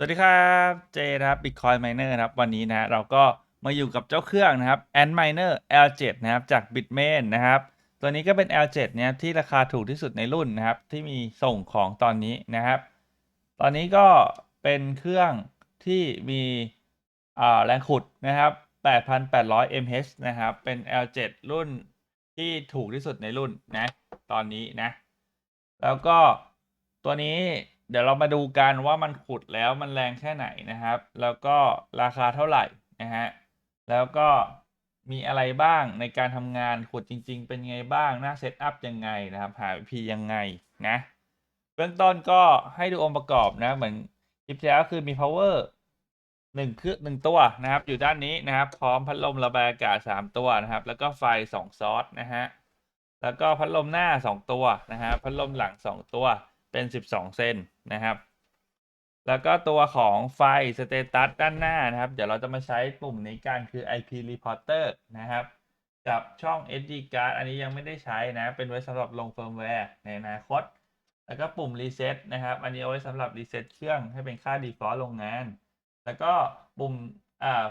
สวัสดีครับเจนะครับ Bitcoin Miner นะครับ วันนี้นะเราก็มาอยู่กับเจ้าเครื่องนะครับ Ant Miner L7 นะครับ จาก Bitmain นะครับ ตัวนี้ก็เป็น L7 เนี่ยที่ราคาถูกที่สุดในรุ่นนะครับ ที่มีส่งของตอนนี้นะครับ ตอนนี้ก็เป็นเครื่องที่มีอ่าแรงขุดนะครับ 8,800 mH นะครับ เป็น L7 รุ่นที่ถูกที่สุดในรุ่นนะ ตอนนี้นะ แล้วก็ตัวนี้ เดี๋ยวเรามาดูกันว่ามันขุดแล้วมันแรงแค่ไหนนะครับ แล้วก็ราคาเท่าไหร่นะฮะ แล้วก็มีอะไรบ้างในการทำงานขุดจริง ๆ เป็นไงบ้างหน้าเซตอัพยังไงนะครับ หาวิธียังไงนะ เบื้องต้นก็ให้ดูองค์ประกอบนะ เหมือนคลิปที่แล้วคือมี power หนึ่งคือหนึ่งตัวนะครับ อยู่ด้านนี้นะครับ พร้อมพัดลมระบายอากาศสามตัวนะครับ แล้วก็ไฟสองซอสนะฮะ แล้วก็พัดลมหน้า2ตัวนะฮะ พัดลมหลัง2ตัว เป็น 12 เซนนะครับ แล้วก็ตัวของไฟสเตตัสด้านหน้านะครับ เดี๋ยวเราจะมาใช้ปุ่มนี้กันคือ IP Reporter นะครับ กับช่อง SD card อันนี้ยังไม่ได้ใช้นะ เป็นไว้สำหรับลงเฟิร์มแวร์ในอนาคต แล้วก็ปุ่ม Reset นะครับ อันนี้เอาไว้สำหรับ Reset เครื่องให้เป็นค่า Default โรงงาน แล้วก็ปุ่ม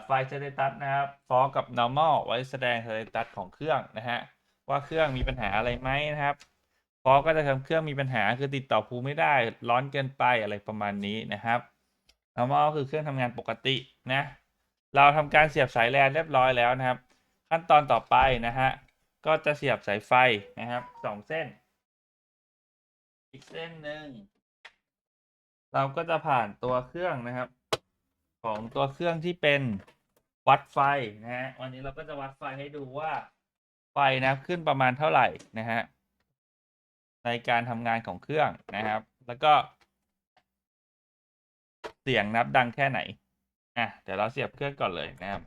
ไฟสเตตัสนะครับ For กับ Normal ไว้แสดงสเตตัสของเครื่องนะฮะว่าเครื่องมีปัญหาอะไรไหมนะครับ อก็จะทำเครื่องมีปัญหาคือติดต่อภูไม่ได้ร้อนเกินไปอะไรประมาณนี้นะครับแล้วก็คือเครื่องทำงานปกตินะ เราทำการเสียบสายแลนเรียบร้อยแล้วนะครับ ขั้นตอนต่อไปนะฮะก็จะเสียบสายไฟนะครับสองเส้น อีกเส้นหนึ่งเราก็จะผ่านตัวเครื่องนะครับ ของตัวเครื่องที่เป็นวัดไฟนะฮะวันนี้เราก็จะวัดไฟให้ดูว่าไฟนะขึ้นประมาณเท่าไหร่นะฮะ ในการทำงานของเครื่องนะครับ แล้วก็ เสียงนับดังแค่ไหน อะเดี๋ยวเราเสียบเครื่องก่อนเลยนะครับ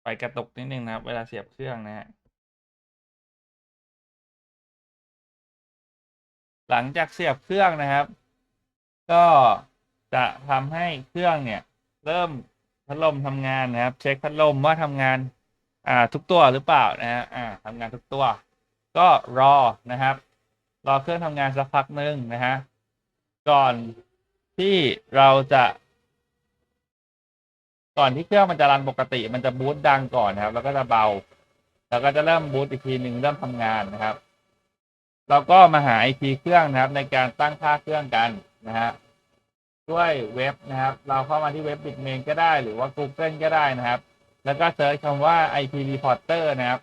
ไฟกระตุกนิดนึงนะครับ เวลาเสียบเครื่องนะฮะหลังจากเสียบเครื่องนะครับ ก็จะทำให้เครื่องเนี่ย เริ่มพัดลมทำงานนะครับ เช็คพัดลมว่าทำงาน อ่า ทุกตัวหรือเปล่านะฮะอ่าทำงานทุกตัว ก็รอนะครับ รอเครื่องทำงานสักพักหนึ่งนะฮะก่อนที่เราจะ ก่อนที่เครื่องมันจะรันปกติ มันจะบูตดังก่อนนะครับ แล้วก็จะเบา แล้วก็จะเริ่มบูตอีกทีหนึ่งเริ่มทำงานนะครับ เราก็มาหา IP เครื่องนะครับ ในการตั้งค่าเครื่องกันนะฮะด้วยเว็บนะครับ เราเข้ามาที่เว็บ Bitmain ก็ได้หรือว่า Google ก็ได้นะครับ แล้วก็เซิร์ชคำว่า IP reporter นะครับ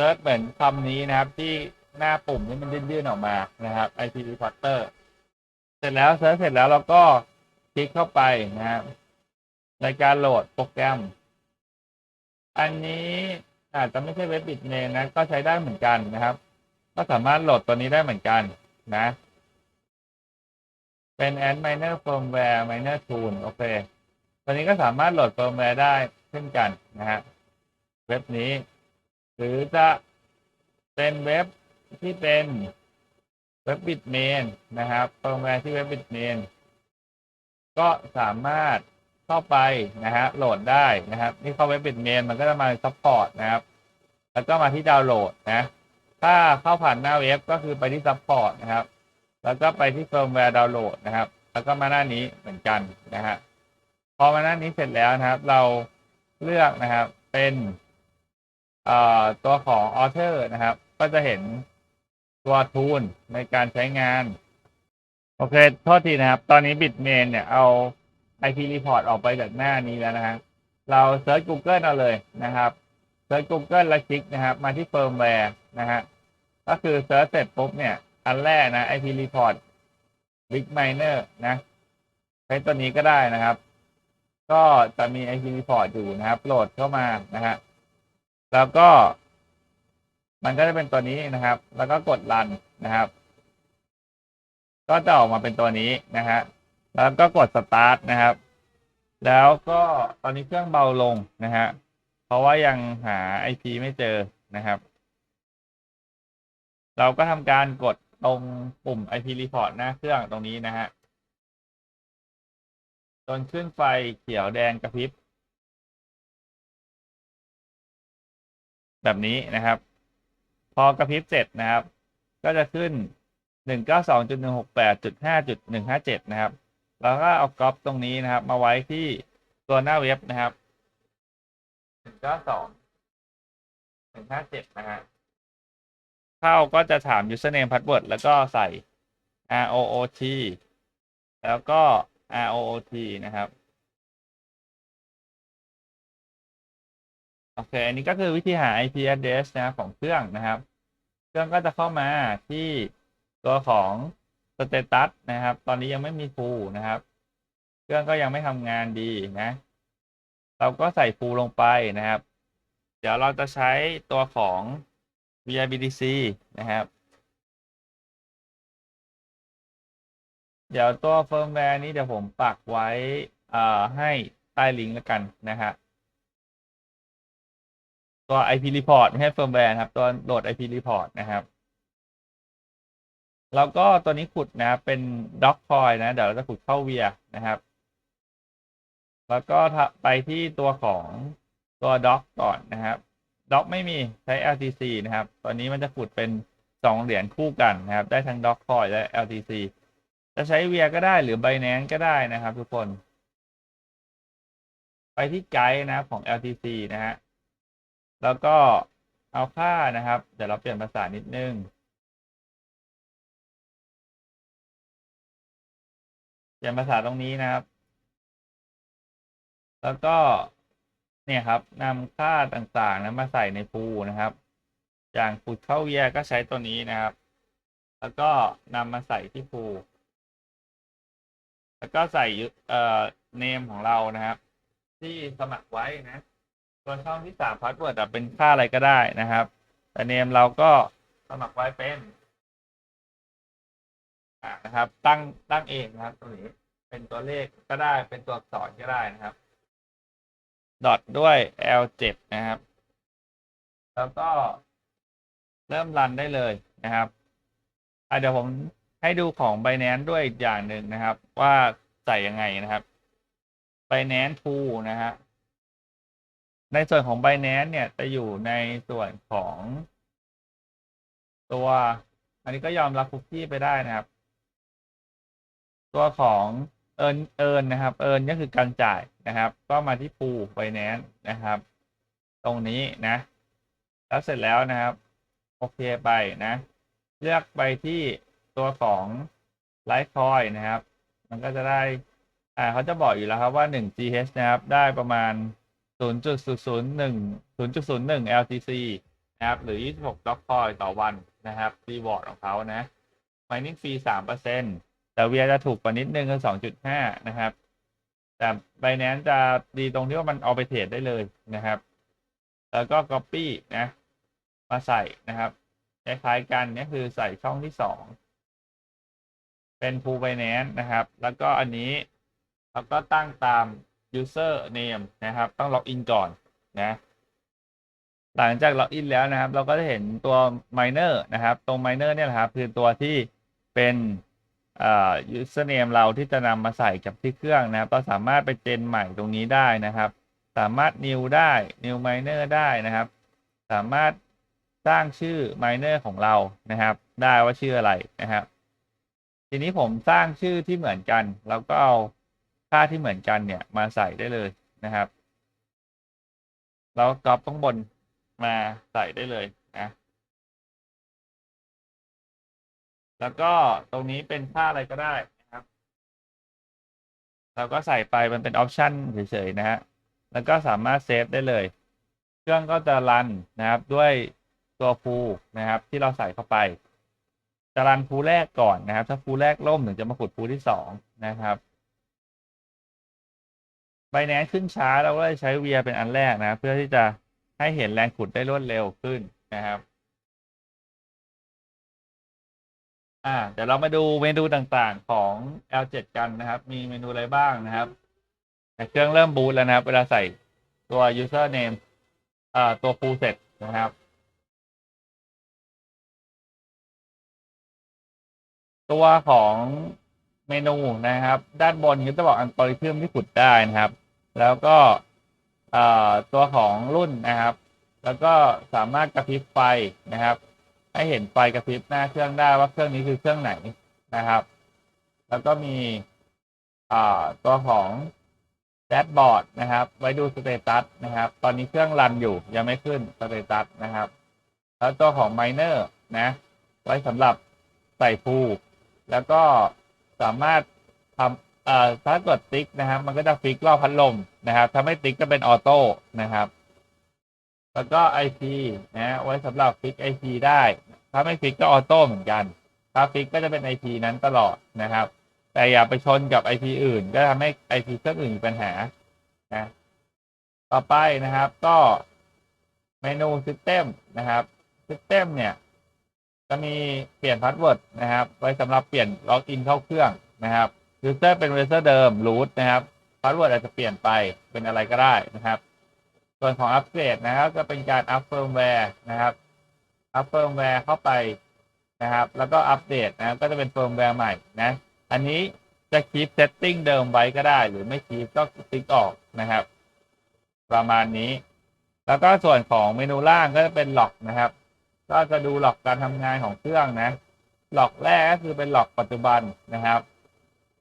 ซิร์ชเหมือนคำนี้นะครับ ที่หน้าปุ่มที่มันยื่นๆออกมานะครับ IP reporter เสร็จแล้วเซิร์ชเสร็จแล้วเราก็คลิกเข้าไปนะครับในการโหลดโปรแกรม อันนี้อาจจะไม่ใช่เว็บบิดเมนนะ ก็ใช้ได้เหมือนกันนะครับ ก็สามารถโหลดตัวนี้ได้เหมือนกันนะ เป็น Ant Miner Firmware Miner Tool โอเค ตัวนี้ก็สามารถโหลดเฟิร์มแวร์ได้เช่นกันนะฮะเว็บนี้ หรือจะเป็นเว็บที่เป็นเว็บบิดเมนนะครับเฟิร์มแวร์ที่เว็บบิดเมนก็สามารถเข้าไปนะฮะโหลดได้นะครับ นี่เข้าเว็บบิดเมนมันก็จะมาซัพพอร์ตนะครับ แล้วก็มาที่ดาวน์โหลดนะ ถ้าเข้าผ่านหน้าเว็บก็คือไปที่ซัพพอร์ตนะครับ แล้วก็ไปที่เฟิร์มแวร์ดาวน์โหลดนะครับ แล้วก็มาหน้านี้เหมือนกันนะฮะพอมาหน้านี้เสร็จแล้วนะครับ เราเลือกนะครับเป็น ตัวของ Author นะครับ ก็จะเห็นตัวทูลในการใช้งาน โอเค โทษทีนะครับ ตอนนี้ Bitmain เนี่ยเอา IP report ออกไปจากหน้านี้แล้วนะฮะเราเซิร์ช Google เอาเลยนะครับเซิร์ช Google แล้วคลิกนะครับ มาที่ firmware นะฮะก็คือเซิร์ชเสร็จปุ๊บเนี่ย อันแรกนะ IP report Big Miner นะใช้ตัวนี้ก็ได้นะครับ ก็จะมี IP report อยู่นะครับ โหลดเข้ามานะฮะ แล้วก็ มันก็จะเป็นตัวนี้นะครับ แล้วก็กดรันนะครับ ก็จะออกมาเป็นตัวนี้นะฮะแล้วก็กด start นะครับ แล้วก็ตอนนี้เครื่องเบาลงนะฮะเพราะว่ายังหา IP ไม่เจอนะครับ เราก็ทำการกดตรงปุ่ม IP report หน้าเครื่องตรงนี้นะฮะจนขึ้นไฟเขียวแดงกระพริบ แบบนี้นะครับ พอกระพริบเสร็จนะครับ ก็จะขึ้น 192.168.5.157 นะครับ แล้วก็เอาก๊อปตรงนี้นะครับ มาไว้ที่ตัวหน้าเว็บนะครับหนึ่งเก้าสองหนึ่งห้าเจ็ดนะฮะเข้าก็จะถาม username password แล้วก็ใส่ root แล้วก็ root นะครับ โอเค อันนี้ก็คือวิธีหา IP address นะครับของเครื่องนะครับ เครื่องก็จะเข้ามาที่ตัวของ status นะครับ ตอนนี้ยังไม่มี full นะครับ เครื่องก็ยังไม่ทำงานดีนะ เราก็ใส่ full ลงไปนะครับ เดี๋ยวเราจะใช้ตัวของ VIBDC นะครับ เดี๋ยวตัวเฟิร์มแวร์นี้เดี๋ยวผมปักไว้ให้ใต้ลิงก์แล้วกันนะฮะ ตัว IP report ไม่ใช่เฟิร์มแวร์ครับตัวโหลด IP report นะครับ แล้วก็ตัวนี้ขุดนะเป็น doc coin นะ เดี๋ยวเราจะขุดเข้า via นะครับ แล้วก็ไปที่ตัวของตัว doc ก่อนนะครับ doc ไม่มีใช้ LTC นะครับ ตอนนี้มันจะขุดเป็นสองเหรียญคู่กันนะครับ ได้ทั้ง doc coin และ LTC จะใช้ via ก็ได้หรือ Binance ก็ได้นะครับ ทุกคน ไปที่ไกด์นะครับของ LTC นะฮะ แล้วก็เอาค่านะครับ เดี๋ยวเราเปลี่ยนภาษานิดนึงเปลี่ยนภาษาตรงนี้นะครับ แล้วก็เนี่ยครับนำค่าต่างๆนะมาใส่ในพูนะครับ อย่างขุดเข้าเวียก็ใช้ตัวนี้นะครับ แล้วก็นำมาใส่ที่พูแล้วก็ใส่เอ่อเนมของเรานะครับ ที่สมัครไว้นะ ส่วนช่องที่สามพาสเวิร์ดเป็นค่าอะไรก็ได้นะครับ แต่เนมเราก็สมัครไว้เป็นนะครับ ตั้งตั้งเองนะครับตรงนี้เป็นตัวเลขก็ได้เป็นตัวอักษรก็ได้นะครับ ดอทด้วย L7 นะครับ แล้วก็เริ่มรันได้เลยนะครับอะเดี๋ยวผมให้ดูของ Binance ด้วยอีกอย่างหนึ่งนะครับ ว่าใส่ยังไงนะครับ Binance Pool นะฮะ ในส่วนของ Binance เนี่ยจะอยู่ในส่วนของตัว อันนี้ก็ยอมรับคุกกี้ไปได้นะครับ ตัวของเอินเอินนะครับ เอินก็คือการจ่ายนะครับ ก็มาที่ปูไ i แนนนะครับ ตรงนี้นะ แล้วเสร็จแล้วนะครับ โอเคไปนะ เลือกไปที่ตัวของไลท์คอยนะครับ มันก็จะได้ อ่าเขาจะบอกอยู่แล้วครับว่า 1 GH นะครับ ได้ประมาณ 0.001 0.01 LTC นะครับ หรือ 26 Doc Coin ต่อวันนะครับรีวอร์ดของเขานะ Mining Fee 3%แต่เวียจะถูกกว่านิดนึงคือ 2.5 นะครับ แต่ Binance จะดีตรงที่ว่ามันเอาไปเทรดได้เลยนะครับ แล้วก็ Copy นะ มาใส่นะครับคล้ายๆกันนี่คือใส่ช่องที่สองเป็น Full Binance นะครับ แล้วก็อันนี้เราก็ตั้งตาม user name นะครับ ต้องล็อกอินก่อนนะ หลังจากล็อกอินแล้วนะครับ เราก็จะเห็นตัว miner นะครับ ตรง miner เนี่ยแหละครับ คือตัวที่เป็นเอ่อ username เราที่จะนำมาใส่กับที่เครื่องนะครับก็สามารถไปเจนใหม่ตรงนี้ได้นะครับ สามารถ new ได้ new miner ได้นะครับ สามารถสร้างชื่อ miner ของเรานะครับ ได้ว่าชื่ออะไรนะครับ ทีนี้ผมสร้างชื่อที่เหมือนกัน แล้วก็เอา ค่าที่เหมือนกันเนี่ยมาใส่ได้เลยนะครับ แล้วก๊อปข้างบนมาใส่ได้เลยนะ แล้วก็ตรงนี้เป็นค่าอะไรก็ได้นะครับ เราก็ใส่ไปมันเป็นออปชันเฉยๆนะฮะ แล้วก็สามารถเซฟได้เลย เครื่องก็จะรันนะครับด้วยตัวฟูนะครับที่เราใส่เข้าไปจะรันฟูแรกก่อนนะครับ ถ้าฟูแรกล่มถึงจะมาขุดฟูที่สองนะครับ ไบแนนขึ้นช้าเราก็เลยใช้เวียเป็นอันแรกนะครับเพื่อที่จะให้เห็นแรงขุดได้รวดเร็วขึ้นนะครับ อ่าเดี๋ยวเรามาดูเมนูต่างๆของ L7 กันนะครับ มีเมนูอะไรบ้างนะครับแต่เครื่องเริ่มบูตแล้วนะครับ เวลาใส่ตัว user name อ่าตัวฟูเสร็จนะครับตัวของเมนูนะครับ ด้านบนก็จะบอกอัลกอริทึมที่ขุดได้นะครับ แล้วก็ตัวของรุ่นนะครับ แล้วก็สามารถกระพริบไฟนะครับ ให้เห็นไฟกระพริบหน้าเครื่องได้ว่าเครื่องนี้คือเครื่องไหนนะครับ แล้วก็มีตัวของแดชบอร์ดนะครับ ไว้ดูสเตตัสนะครับ ตอนนี้เครื่องรันอยู่ยังไม่ขึ้นสเตตัสนะครับ แล้วตัวของไมเนอร์นะ ไว้สำหรับใส่พูแล้วก็สามารถทำ ถ้ากดติ๊กนะครับ มันก็จะฟิกรอบพัดลมนะครับถ้าไม่ติ๊กก็เป็นออโต้นะครับ แล้วก็ IP นะไว้สำหรับฟิก IP ได้ ถ้าไม่ฟิกก็ออโต้เหมือนกันถ้าฟิกก็จะเป็น IP นั้นตลอดนะครับ แต่อย่าไปชนกับ IP อื่น ก็ทำให้ IP เครื่องอื่นมีปัญหานะต่อไปนะครับก็เมนู System นะครับ System เนี่ยจะมีเปลี่ยนพาสเวิร์ดนะครับ ไว้สำหรับเปลี่ยนล็อกอินเข้าเครื่องนะครับ User เป็น User เดิม root นะครับพาสเวิร์ดอาจจะเปลี่ยนไปเป็นอะไรก็ได้นะครับ ส่วนของอัปเกรดนะครับก็เป็นการอัปเฟิร์มแวร์นะครับอัปเฟิร์มแวร์เข้าไปนะครับ แล้วก็อัปเดตนะครับก็จะเป็นเฟิร์มแวร์ใหม่นะอันนี้จะคีปเซตติ้งเดิมไว้ก็ได้ หรือไม่คีปก็ติ๊กออกนะครับ ประมาณนี้ แล้วก็ส่วนของเมนูล่างก็จะเป็นล็อกนะครับ ก็จะดูล็อกการทำงานของเครื่องนะล็อกแรกก็คือเป็นล็อกปัจจุบันนะครับ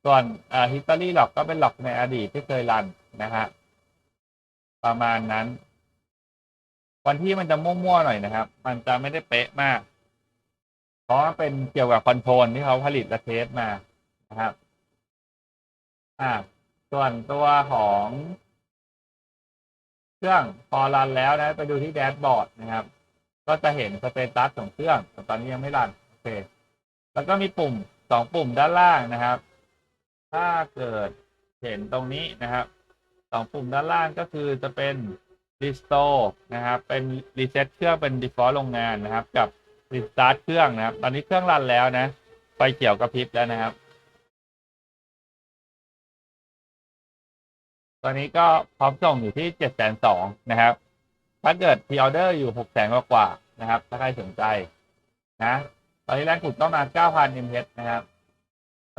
ส่วนเอ่อ history ล็อกก็เป็นล็อกในอดีตที่เคยรันนะฮะประมาณนั้น วันที่มันจะมั่วๆหน่อยนะครับ มันจะไม่ได้เป๊ะมาก เพราะมันเป็นเกี่ยวกับคอนโทรลที่เขาผลิตและเทสมานะครับ อ่า ส่วนตัวของเครื่องพอรันแล้วนะ ไปดูที่แดชบอร์ดนะครับ ก็จะเห็นสเตตัสของเครื่องแต่ตอนนี้ยังไม่รันโอเค แล้วก็มีปุ่มสองปุ่มด้านล่างนะครับ ถ้าเกิดเห็นตรงนี้นะครับสองปุ่มด้านล่างก็คือจะเป็น restore นะครับ เป็น reset เครื่องเป็น default โรงงานนะครับ กับ restart เครื่องนะครับ ตอนนี้เครื่องรันแล้วนะ ไฟเขียวกระพริบแล้วนะครับ ตอนนี้ก็พร้อมส่งอยู่ที่เจ็ดแสนสองนะครับ ถ้าเกิดพ r ออเดอร์อยู่หกแสนกว่านะครับ ถ้าใครสนใจนะ ตอนนี้แรงขุดต้องมาเก้าพัน mH นะครับ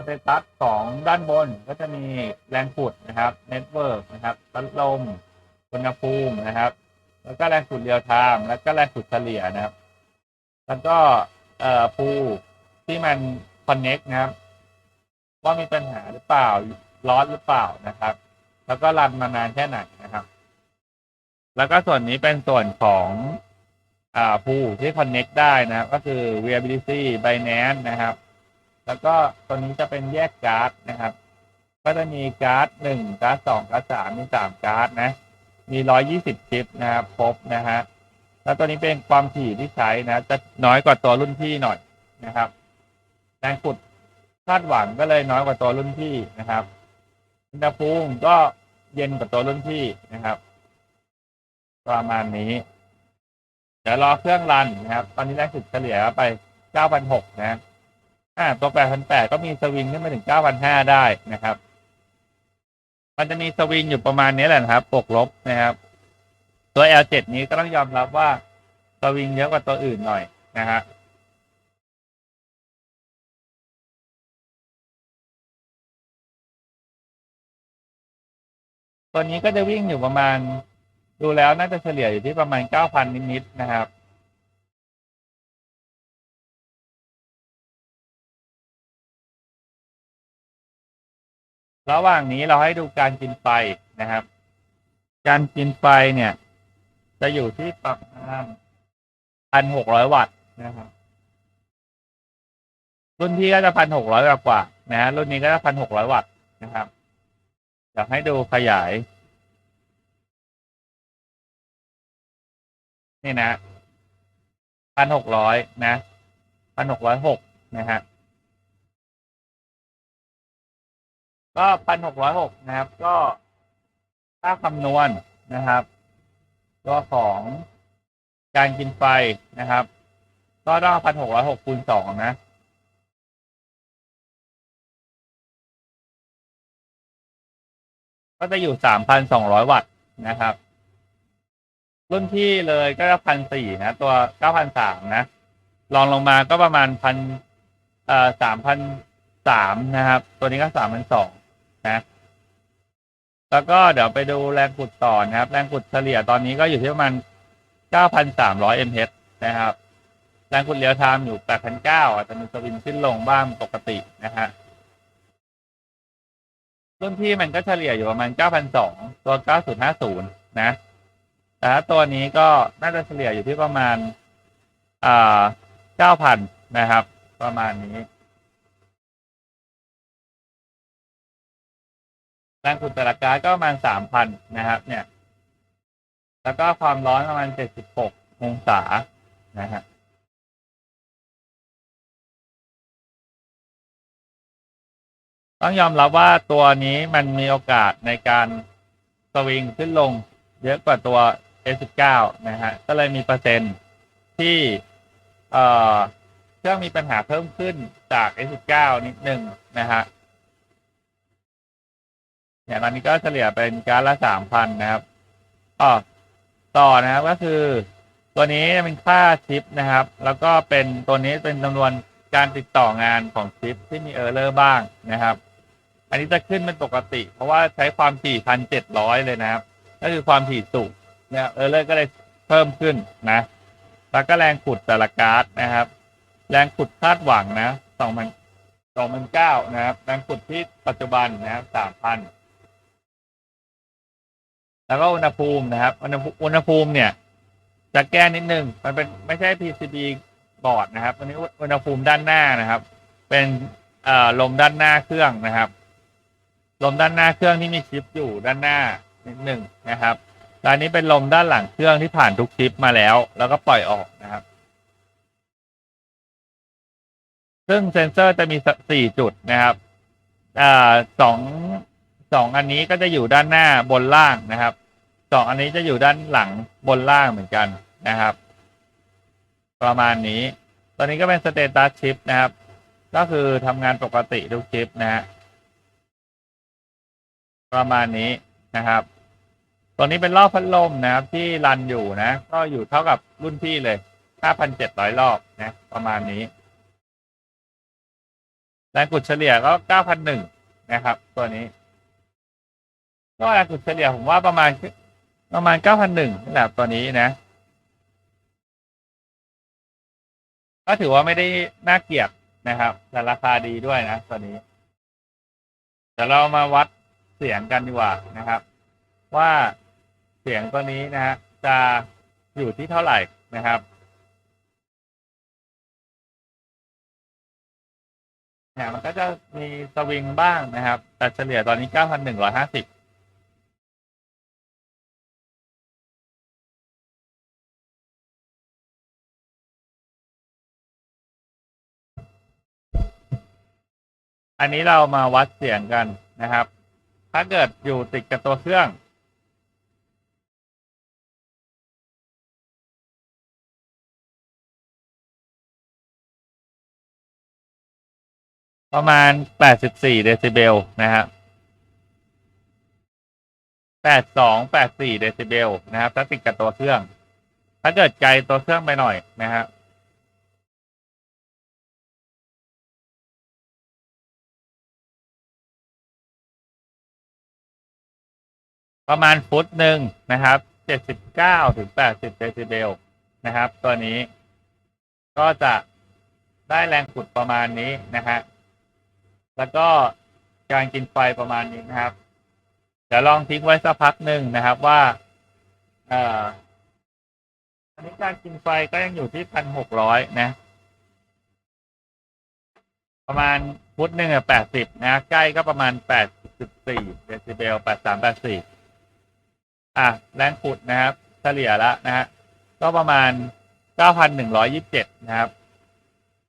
สเตตัสของด้านบนก็จะมีแรงขุดนะครับเน็ตเวิร์กนะครับพัดลมอุณหภูมินะครับ แล้วก็แรงขุดเรียลไทม์แล้วก็แรงขุดเฉลี่ยนะครับ แล้วก็เอ่อพูที่มันคอนเน็กนะครับว่ามีปัญหาหรือเปล่าร้อนหรือเปล่านะครับ แล้วก็รันมานานแค่ไหนนะครับ แล้วก็ส่วนนี้เป็นส่วนของอ่าพูที่คอนเน็กได้นะครับ ก็คือ viability binance นะครับ แล้วก็ตัวนี้จะเป็นแยกการ์ดนะครับ ก็จะมีการ์ดหนึ่งการ์ดสองการ์ดสามมีสามการ์ดนะ มีร้อยยี่สิบชิปนะครับครบนะฮะแล้วตัวนี้เป็นความถี่ที่ใช้นะ จะน้อยกว่าตัวรุ่นพี่หน่อยนะครับแรงขุดคาดหวังก็เลยน้อยกว่าตัวรุ่นพี่นะครับอุณหภูมิก็เย็นกว่าตัวรุ่นพี่นะครับ ประมาณนี้ เดี๋ยวรอเครื่องรันนะครับ ตอนนี้แรงขุดเฉลี่ยไปเก้าพันหกนะ อ่าตัว8,800 ก็มีสวิงขึ้นมาถึง 9,500 ได้นะครับ มันจะมีสวิงอยู่ประมาณนี้แหละครับบวกลบนะครับ ตัว L7 นี้ก็ต้องยอมรับว่าสวิงเยอะกว่าตัวอื่นหน่อยนะฮะตัวนี้ก็จะวิ่งอยู่ประมาณ ดูแล้วน่าจะเฉลี่ยอยู่ที่ประมาณ 9,000 นิดๆนะครับ ระหว่างนี้เราให้ดูการกินไฟนะครับ การกินไฟเนี่ย จะอยู่ที่ประมาณพันหกร้อยวัตต์นะครับ รุ่นที่ก็จะพันหกร้อยกว่านะฮะรุ่นนี้ก็จะพันหกร้อยวัตต์นะครับอยากให้ดูขยาย นี่นะพันหกร้อยนะพันหกร้อยหกนะฮะ ก็พันหกร้อยหกนะครับ ก็ค่าคำนวณนะครับตัวของการกินไฟนะครับ ก็ต้องพันหกร้อยหกคูณสองนะก็จะอยู่สามพันสองร้อยวัตต์นะครับ รุ่นที่เลยก็จะพันสี่นะ ตัวเก้าพันสามนะลองลงมาก็ประมาณพันเอ่อสามพันสามนะครับ ตัวนี้ก็สามพันสอง นะแล้วก็เดี๋ยวไปดูแรงขุดต่อนะครับ แรงขุดเฉลี่ยตอนนี้ก็อยู่ที่ประมาณ 9,300 mH นะครับ แรงขุดเรียวไทม์อยู่ 8,900อาจจะมีสวิงขึ้นลงบ้างปกตินะฮะรุ่นพี่มันก็เฉลี่ยอยู่ประมาณ 9,200 ตัว 9050 นะ แต่ตัวนี้ก็น่าจะเฉลี่ยอยู่ที่ประมาณอ่า9,000 นะครับ ประมาณนี้ แรงขุดแต่ละการ์ดก็ประมาณ3,000นะครับ เนี่ย แล้วก็ความร้อนประมาณ76องศานะฮะต้องยอมรับว่าตัวนี้มันมีโอกาสในการสวิงขึ้นลงเยอะกว่าตัว S19 นะฮะ ก็เลยมีเปอร์เซ็นต์ที่เอ่อเครื่องมีปัญหาเพิ่มขึ้นจาก S19 นิดหนึ่งนะฮะ เนี่ยตอนนี้ก็เฉลี่ยเป็นการละสามพันนะครับอ๋อต่อนะครับก็คือ ตัวนี้เป็นค่าชิปนะครับ แล้วก็เป็นตัวนี้เป็นจำนวนการติดต่องานของชิปที่มีเออร์เลอร์บ้างนะครับ อันนี้จะขึ้นเป็นปกติ เพราะว่าใช้ความถี่พันเจ็ดร้อยเลยนะครับ ก็คือความถี่สูงเนี่ยเออร์เลอร์ก็เลยเพิ่มขึ้นนะ แล้วก็แรงขุดแต่ละการ์ดนะครับ แรงขุดคาดหวังนะสองพันสองพันเก้านะครับ แรงขุดที่ปัจจุบันนะครับสามพัน แล้วก็อุณหภูมินะครับ อุณหภูมิเนี่ยจะแก้นิดนึง มันเป็นไม่ใช่ PCB บอร์ดนะครับอันนี้อุณหภูมิด้านหน้านะครับ เป็นลมด้านหน้าเครื่องนะครับ ลมด้านหน้าเครื่องที่มีชิปอยู่ด้านหน้านิดหนึ่งนะครับแลวอันนี้เป็นลมด้านหลังเครื่องที่ผ่านทุกชิปมาแล้ว แล้วก็ปล่อยออกนะครับ ซึ่งเซนเซอร์จะมีสี่จุดนะครับอสองสองอันนี้ก็จะอยู่ด้านหน้าบนล่างนะครับ สองอันนี้จะอยู่ด้านหลังบนล่างเหมือนกันนะครับ ประมาณนี้ ตอนนี้ก็เป็นสเตตัสชิปนะครับ ก็คือทำงานปกติทุกชิปนะฮะประมาณนี้นะครับตัวนี้เป็นรอบพัดลมนะครับ ที่รันอยู่นะ ก็อยู่เท่ากับรุ่นพี่เลย 5,700 รอบนะ ประมาณนี้แรงกดเฉลี่ยก็ 9,001 นะครับ ตัวนี้ ก็แรงกดเฉลี่ยผมว่าประมาณ ประมาณ9,001นี่แหละตัวนี้นะ ก็ถือว่าไม่ได้น่าเกลียดนะครับแต่ราคาดีด้วยนะตัวนี้เดี๋ยวเรามาวัดเสียงกันดีกว่านะครับ ว่าเสียงตัวนี้นะฮะจะอยู่ที่เท่าไหร่นะครับเนี่ยมันก็จะมีสวิงบ้างนะครับ แต่เฉลี่ยตอนนี้ 9,150 อันนี้เรามาวัดเสียงกันนะครับ ถ้าเกิดอยู่ติดกับตัวเครื่อง ประมาณ 84 เดซิเบลนะครับ82 84 เดซิเบลนะครับ ถ้าติดกับตัวเครื่อง ถ้าเกิดไกลตัวเครื่องไปหน่อยนะครับ ประมาณฟุตหนึ่งนะครับ79ถึง80เดซิเบลนะครับ ตัวนี้ ก็จะได้แรงขุดประมาณนี้นะฮะแล้วก็การกินไฟประมาณนี้นะครับ เดี๋ยวลองทิ้งไว้สักพักหนึ่งนะครับว่าเอ่ออันนี้การกินไฟก็ยังอยู่ที่พันหกร้อยนะ ประมาณฟุตหนึ่งอะแปดสิบนะ ใกล้ก็ประมาณแปดสิบสี่เดซิเบลแปดสามแปดสี่ อะแรงขุดนะครับ เฉลี่ยแล้วนะฮะก็ประมาณ 9,127 นะครับ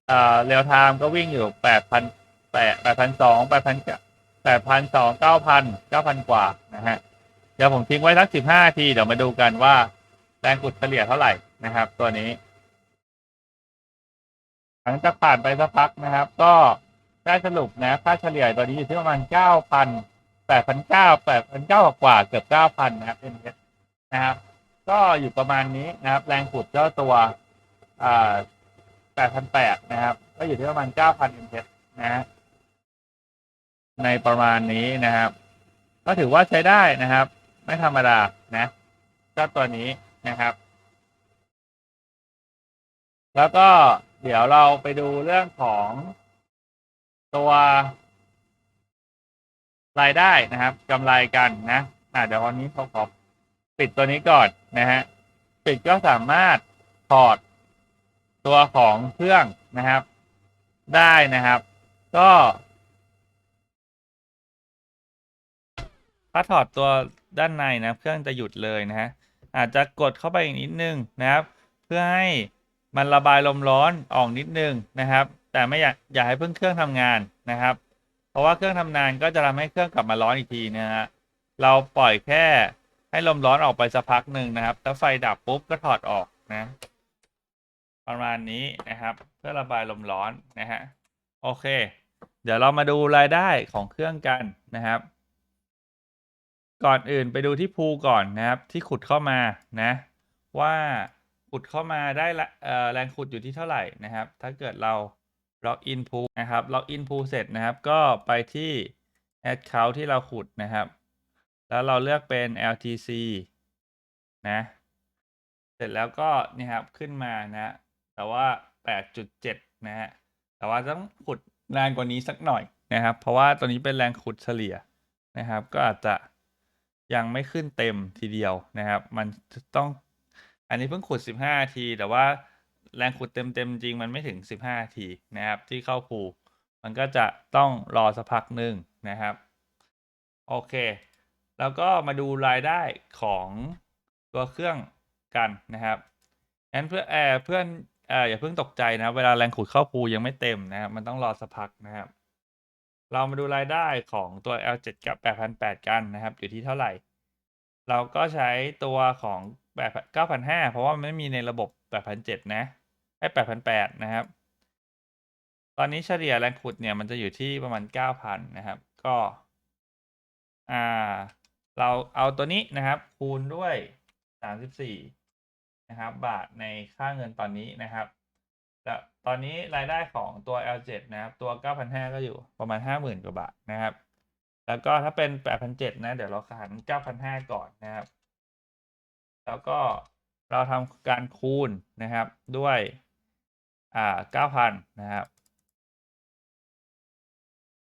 เอ่อเรียวไทม์ก็วิ่งอยู่ 8,000 8 8,200 8,000 8,200 9,000 9,000 กว่านะฮะเดี๋ยวผมทิ้งไว้สัก 15นาที เดี๋ยวมาดูกันว่า แรงขุดเฉลี่ยเท่าไหร่นะครับ ตัวนี้ หลังจากผ่านไปสักพักนะครับ ก็ได้สรุปนะ ค่าเฉลี่ยตัวนี้อยู่ที่ประมาณ 9,000 8,900 8,900กว่าเกือบ9,000นะครับ NS นะครับ ก็อยู่ประมาณนี้นะครับ แรงขุดเจ้าตัวอ่า8,800นะครับ ก็อยู่ที่ประมาณ9,000 NS นะฮะในประมาณนี้นะครับ ก็ถือว่าใช้ได้นะครับ ไม่ธรรมดานะเจ้าตัวนี้นะครับ แล้วก็เดี๋ยวเราไปดูเรื่องของตัว รายได้นะครับกำไรกันนะอะเดี๋ยววันนี้เขาขอปิดตัวนี้ก่อนนะฮะปิดก็สามารถถอดตัวของเครื่องนะครับ ได้นะครับ ก็ ถ้าถอดตัวด้านในนะเครื่องจะหยุดเลยนะฮะอาจจะกดเข้าไปอีกนิดนึงนะครับ เพื่อให้มันระบายลมร้อนออกนิดนึงนะครับ แต่ไม่อยากอยากให้เพิ่งเครื่องทำงานนะครับ เพราะว่าเครื่องทำงานก็จะทำให้เครื่องกลับมาร้อนอีกทีนะฮะเราปล่อยแค่ให้ลมร้อนออกไปสักพักหนึ่งนะครับ ถ้าไฟดับปุ๊บก็ถอดออกนะ ประมาณนี้นะครับ เพื่อระบายลมร้อนนะฮะโอเค เดี๋ยวเรามาดูรายได้ของเครื่องกันนะครับ ก่อนอื่นไปดูที่พูก่อนนะครับ ที่ขุดเข้ามานะ ว่าขุดเข้ามาได้แรงขุดอยู่ที่เท่าไหร่นะครับ ถ้าเกิดเรา ล็อกอินพูนะครับล็อกอินพูเสร็จนะครับ ก็ไปที่ account ที่เราขุดนะครับ แล้วเราเลือกเป็น LTC นะ เสร็จแล้วก็นี่ครับขึ้นมานะ แต่ว่า 8.7 นะฮะ แต่ว่าต้องขุดแรงกว่านี้สักหน่อยนะครับ เพราะว่าตัวนี้เป็นแรงขุดเฉลี่ยนะครับ ก็อาจจะยังไม่ขึ้นเต็มทีเดียวนะครับ มันต้องอันนี้เพิ่งขุด 15 ที แต่ว่า แรงขุดเต็มเต็มจริงมันไม่ถึง 15 ทีนะครับ ที่เข้าพูมันก็จะต้องรอสักพักหนึ่งนะครับ โอเค แล้วก็มาดูรายได้ของตัวเครื่องกันนะครับงั้นเพื่อแอร์เพื่อนเอ่ออย่าเพิ่งตกใจนะ เวลาแรงขุดเข้าพูยังไม่เต็มนะครับ มันต้องรอสักพักนะครับ เรามาดูรายได้ของตัว L7 กับ 8,800 กันนะครับ อยู่ที่เท่าไหร่ เราก็ใช้ตัวของ8 9,500 เพราะว่ามันไม่มีในระบบ 8,700 นะ ให้8,800นแปดนะครับ ตอนนี้เฉลี่ยแรงขุดเนี่ยมันจะอยู่ที่ประมาณ9,000นนะครับ ก็ อ่า เราเอาตัวนี้นะครับ คูณด้วย34นะครับ บาทในค่าเงินตอนนี้นะครับแล้วตอนนี้รายได้ของตัว L7 นะครับ ตัว 9,500 ก็อยู่ประมาณ 50,000 กว่าบาทนะครับ แล้วก็ถ้าเป็น 8,700 นะ เดี๋ยวเราหาร9,500 ก่อนนะครับ แล้วก็เราทำการคูณนะครับด้วย อ่า9,000นนะครับ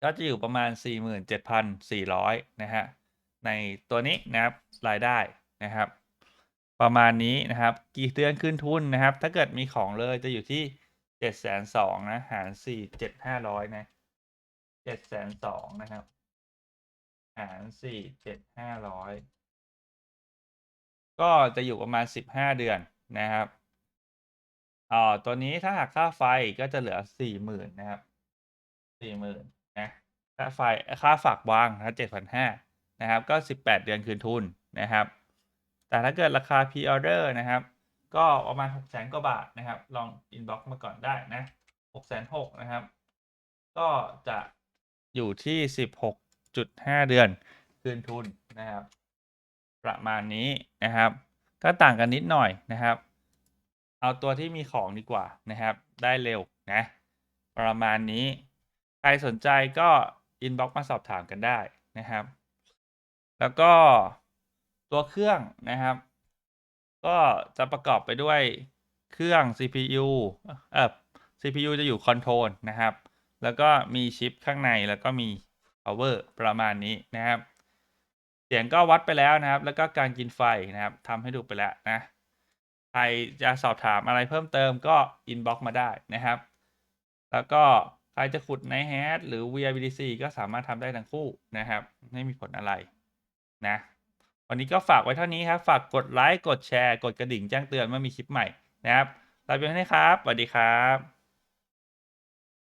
ก็จะอยู่ประมาณ 47,400 นะฮะ ในตัวนี้นะครับรายได้นะครับ ประมาณนี้นะครับ กี่เดือนคืนทุนนะครับ ถ้าเกิดมีของเลยจะอยู่ที่7,200,000นะ หาร4 7,500นะ7,200,000นะครับ หาร4 7,500ก็จะอยู่ประมาณ15เดือนนะครับ อ่าตัวนี้ถ้าหากค่าไฟก็จะเหลือ40,000นนะครับ40,000นนะค่าไฟค่าฝากวางนะ7,500นห้านะครับ ก็18เดือนคืนทุนนะครับ แต่ถ้าเกิดราคา Pre-order นะครับ ก็ประมาณ600,000กว่าบาทนะครับ ลอง inbox มาก่อนได้นะ660,000นะครับ ก็จะอยู่ที่16.5เดือนคืนทุนนะครับ ประมาณนี้นะครับ ก็ต่างกันนิดหน่อยนะครับ เอาตัวที่มีของดีกว่านะครับ ได้เร็วนะ ประมาณนี้ ใครสนใจก็ inbox มาสอบถามกันได้นะครับ แล้วก็ตัวเครื่องนะครับ ก็จะประกอบไปด้วยเครื่อง CPU เอ่อ CPU จะอยู่คอนโทรลนะครับ แล้วก็มีชิปข้างในแล้วก็มี power ประมาณนี้นะครับ เสียงก็วัดไปแล้วนะครับ แล้วก็การกินไฟนะครับทำให้ดูไปแล้วนะ ใครจะสอบถามอะไรเพิ่มเติมก็ inbox มาได้นะครับ แล้วก็ใครจะขุดใน h a s หรือ VIBDC ก็สามารถทำได้ทั้งคู่นะครับ ไม่มีผลอะไรนะวันนี้ก็ฝากไว้เท่านี้ครับ ฝากกดไลค์ กดแชร์ กดกระดิ่งแจ้งเตือนเมื่อมีคลิปใหม่นะครับลาไปแล้วนะครับ สวัสดีครับ